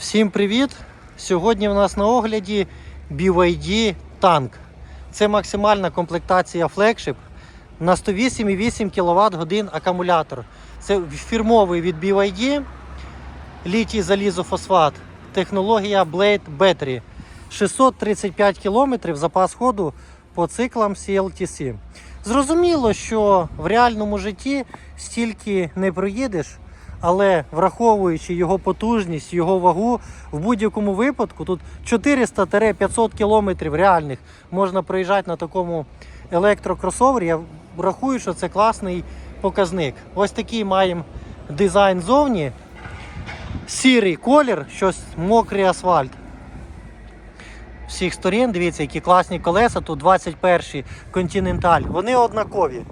Всім привіт! Сьогодні в нас на огляді BYD танк. Це максимальна комплектація флагшип на 108,8 кВт акумулятор. Це фірмовий від BYD, літій залізофосфат, технологія Blade Battery. 635 км запас ходу по циклам CLTC. Зрозуміло, що в реальному житті стільки не проїдеш, але враховуючи його потужність, його вагу, в будь-якому випадку тут 400-500 км реальних можна проїжджати на такому електрокросовері. Я рахую, що це класний показник. Ось такий маємо дизайн зовні. Сірий колір, щось мокрий асфальт. Всіх сторін, дивіться, які класні колеса, тут 21-й Continental. Вони однакові.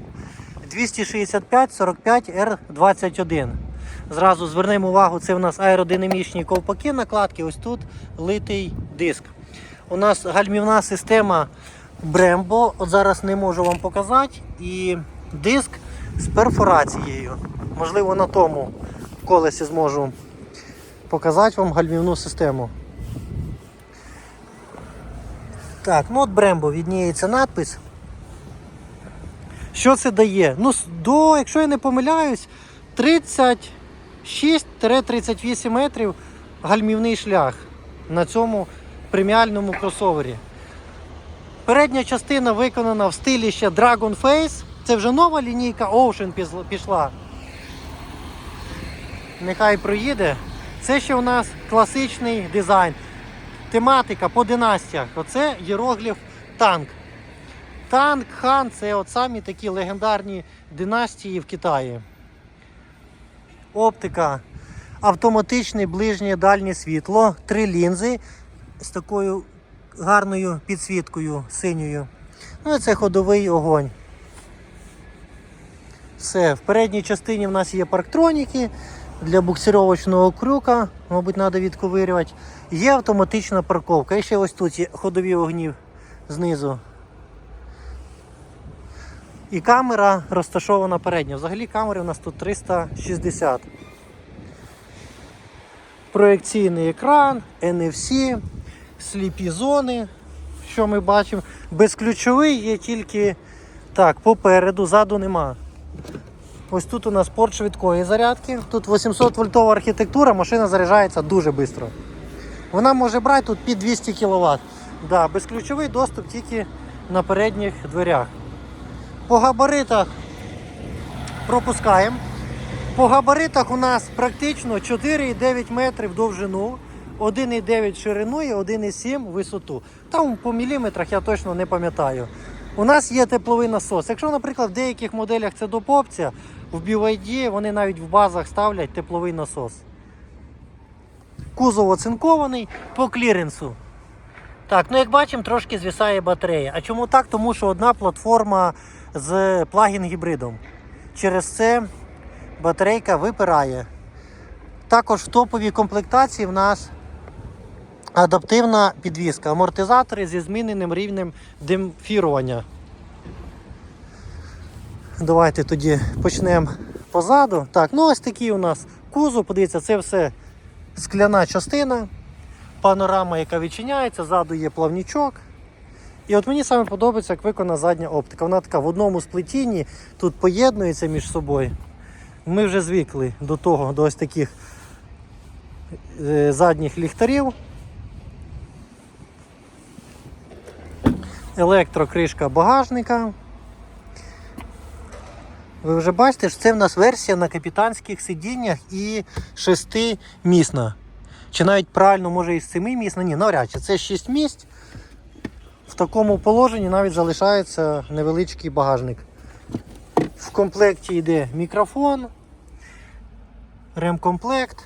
265 45 R21. Зразу звернемо увагу, це у нас аеродинамічні ковпаки накладки, ось тут литий диск. У нас гальмівна система Brembo, от зараз не можу вам показати. І диск з перфорацією. Можливо, на тому колесі зможу показати вам гальмівну систему. Так, ну от Brembo відніється надпис. Що це дає? Ну, до, якщо я не помиляюсь, 36-38 метрів гальмівний шлях на цьому преміальному кросовері. Передня частина виконана в стилі ще Dragon Face. Це вже нова лінійка Ocean пішла. Нехай проїде. Це ще у нас класичний дизайн. Тематика по династіях. Оце єрогліф танк. Танк, хан це от самі такі легендарні династії в Китаї. Оптика, автоматичне ближнє дальнє світло, три лінзи з такою гарною підсвіткою синьою. Ну і це ходовий огонь. Все, в передній частині в нас є парктроніки для буксировочного крюка, мабуть, треба відковирювати. Є автоматична парковка. І ще ось тут є ходові огні знизу. І камера розташована передня. Взагалі камери у нас тут 360. Проекційний екран, NFC, сліпі зони, що ми бачимо. Безключовий є тільки так, попереду, ззаду нема. Ось тут у нас порт швидкої зарядки. Тут 800 вольтова архітектура, машина заряджається дуже швидко. Вона може брати тут під 200 кВт. Да, безключовий доступ тільки на передніх дверях. По габаритах пропускаємо. По габаритах у нас практично 4,9 метрів довжину, 1,9 ширину і 1,7 висоту. Там по міліметрах я точно не пам'ятаю. У нас є тепловий насос. Якщо, наприклад, в деяких моделях це допопція, в BYD вони навіть в базах ставлять тепловий насос. Кузов оцинкований по кліренсу. Так, ну як бачимо, трошки звісає батарея. А чому так? Тому що одна платформа з плагін-гібридом. Через це батарейка випирає. Також в топовій комплектації в нас адаптивна підвізка, амортизатори зі зміненим рівнем демпфірування. Давайте тоді почнемо позаду. Так, ну ось такий у нас кузов. Подивіться, це все скляна частина, панорама, яка відчиняється, ззаду є плавнічок. І от мені саме подобається, як виконана задня оптика. Вона така в одному сплетінні, тут поєднується між собою. Ми вже звикли до того, до ось таких е, задніх ліхтарів. Електрокришка багажника. Ви вже бачите, що це в нас версія на капітанських сидіннях і шестимісна. Чи навіть правильно, може і семимісна, ні, навряд чи це 6 місць. Такому положенні навіть залишається невеличкий багажник. В комплекті йде мікрофон, ремкомплект,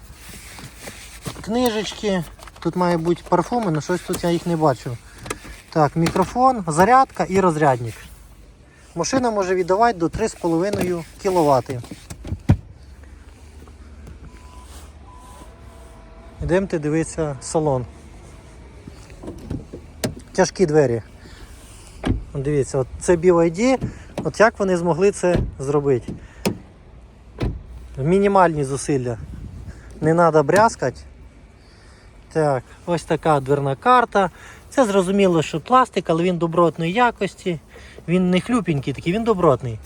книжечки. Тут має бути парфуми, але щось тут я їх не бачу. Так, мікрофон, зарядка і розрядник. Машина може віддавати до 3,5 кВт. Йдемте дивитися салон. Тяжкі двері. Дивіться, от це BYD, от як вони змогли це зробити. Мінімальні зусилля. Не треба брязкати. Так, ось така дверна карта. Це зрозуміло, що пластик, але він добротної якості. Він не хлюпенький такий, він добротний.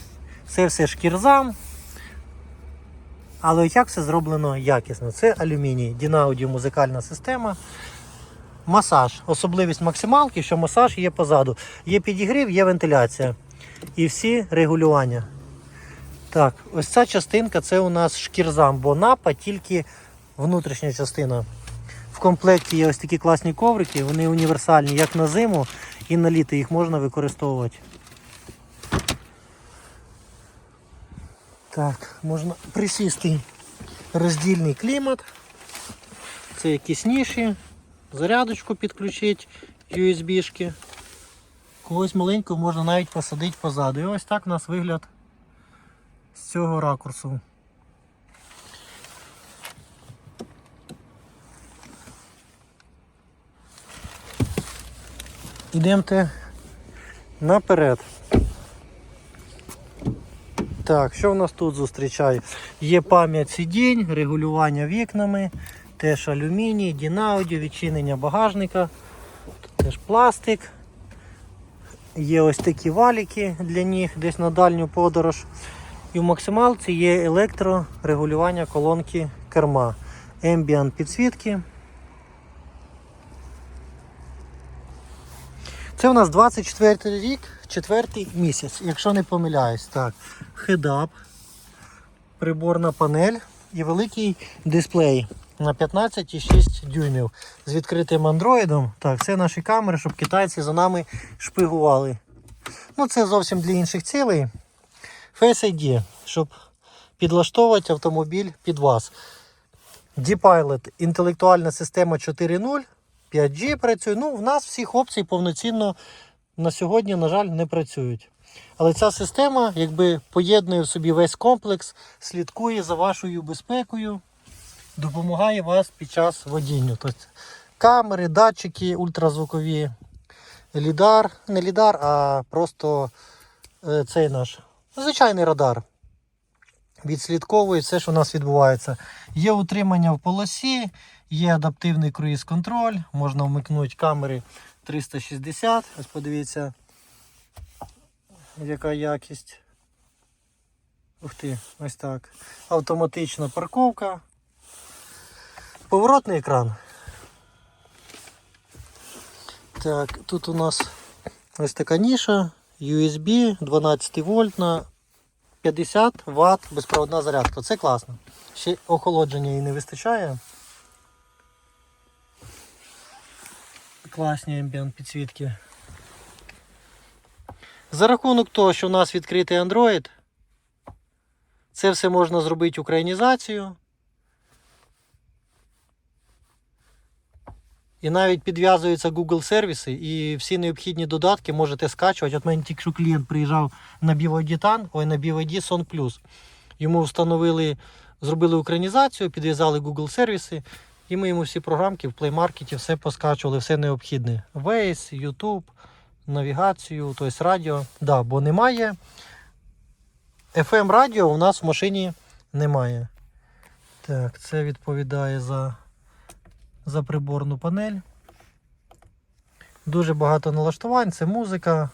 Це все шкірзам. Але як все зроблено якісно? Це алюміній, Дінаудіо музикальна система. Масаж. Особливість максималки, що масаж є позаду. Є підігрів, є вентиляція. І всі регулювання. Так, ось ця частинка це у нас шкірзам, бо напа тільки внутрішня частина. В комплекті є ось такі класні коврики, вони універсальні як на зиму і на літо їх можна використовувати. Так, можна присісти роздільний клімат. Це якісь ніші, зарядочку підключити, USB-шки. Когось маленького можна навіть посадити позаду. І ось так у нас вигляд з цього ракурсу. Ідемте наперед. Так, що в нас тут зустрічає? Є пам'ять сидінь, регулювання вікнами, теж алюміній, дінаудіо, відчинення багажника, тут теж пластик. Є ось такі валіки для ніг десь на дальню подорож. І в максималці є електрорегулювання колонки керма. Ambient підсвітки. Це у нас 24 рік, четвертий місяць, якщо не помиляюсь. Так, хедап, приборна панель і великий дисплей на 15,6 дюймів з відкритим андроїдом. Так, це наші камери, щоб китайці за нами шпигували. Ну, це зовсім для інших цілей. Face ID, щоб підлаштовувати автомобіль під вас. D-Pilot, інтелектуальна система 4.0, 5G працює. Ну, в нас всіх опцій повноцінно на сьогодні, на жаль, не працюють. Але ця система якби поєднує в собі весь комплекс, слідкує за вашою безпекою, допомагає вас під час водіння. Тобто камери, датчики ультразвукові, лідар, не лідар, а просто е, цей наш звичайний радар. Відслідковує все, що у нас відбувається. Є утримання в полосі, є адаптивний круїз-контроль, можна вмикнути камери 360. Ось подивіться, яка якість. Ух ти, ось так. Автоматична парковка. Поворотний екран. Так, тут у нас ось така ніша, USB 12 вольтна, 50 Вт безпроводна зарядка. Це класно. Ще охолодження їй не вистачає. Класні ambient підсвітки. За рахунок того, що у нас відкритий Android, це все можна зробити українізацію. І навіть підв'язуються Google сервіси і всі необхідні додатки можете скачувати. От мене тільки що клієнт приїжджав на TAN, ой, на BYD Song Plus. Йому встановили, зробили українізацію, підв'язали Google сервіси, і ми йому всі програмки в Play Market все поскачували, все необхідне. Waze, YouTube, навігацію, тобто радіо. Да, бо немає. FM радіо у нас в машині немає. Так, це відповідає за за приборну панель. Дуже багато налаштувань, це музика.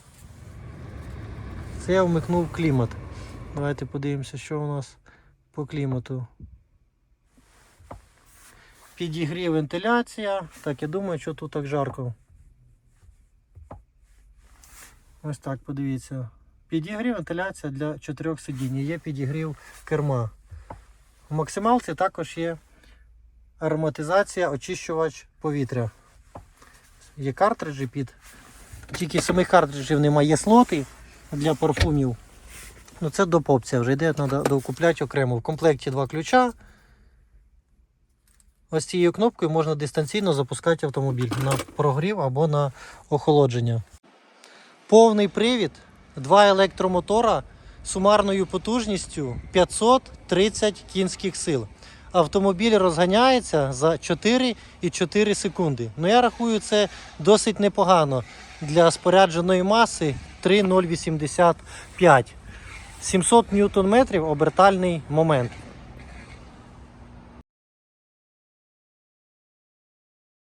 Це я вмикнув клімат. Давайте подивимося, що у нас по клімату. Підігрів вентиляція. Так, я думаю, що тут так жарко. Ось так, подивіться. Підігрів вентиляція для чотирьох сидінь. Є підігрів керма. У максималці також є ароматизація, очищувач повітря. Є картриджі під. Тільки самих картриджів немає, є слоти для парфумів. Ну це допопція вже йде, треба докупляти окремо. В комплекті два ключа. Ось цією кнопкою можна дистанційно запускати автомобіль на прогрів або на охолодження. Повний привід, два електромотора сумарною потужністю 530 кінських сил. Автомобіль розганяється за 4,4 секунди. Ну я рахую, це досить непогано для спорядженої маси 3,085. 700 ньютон метрів обертальний момент.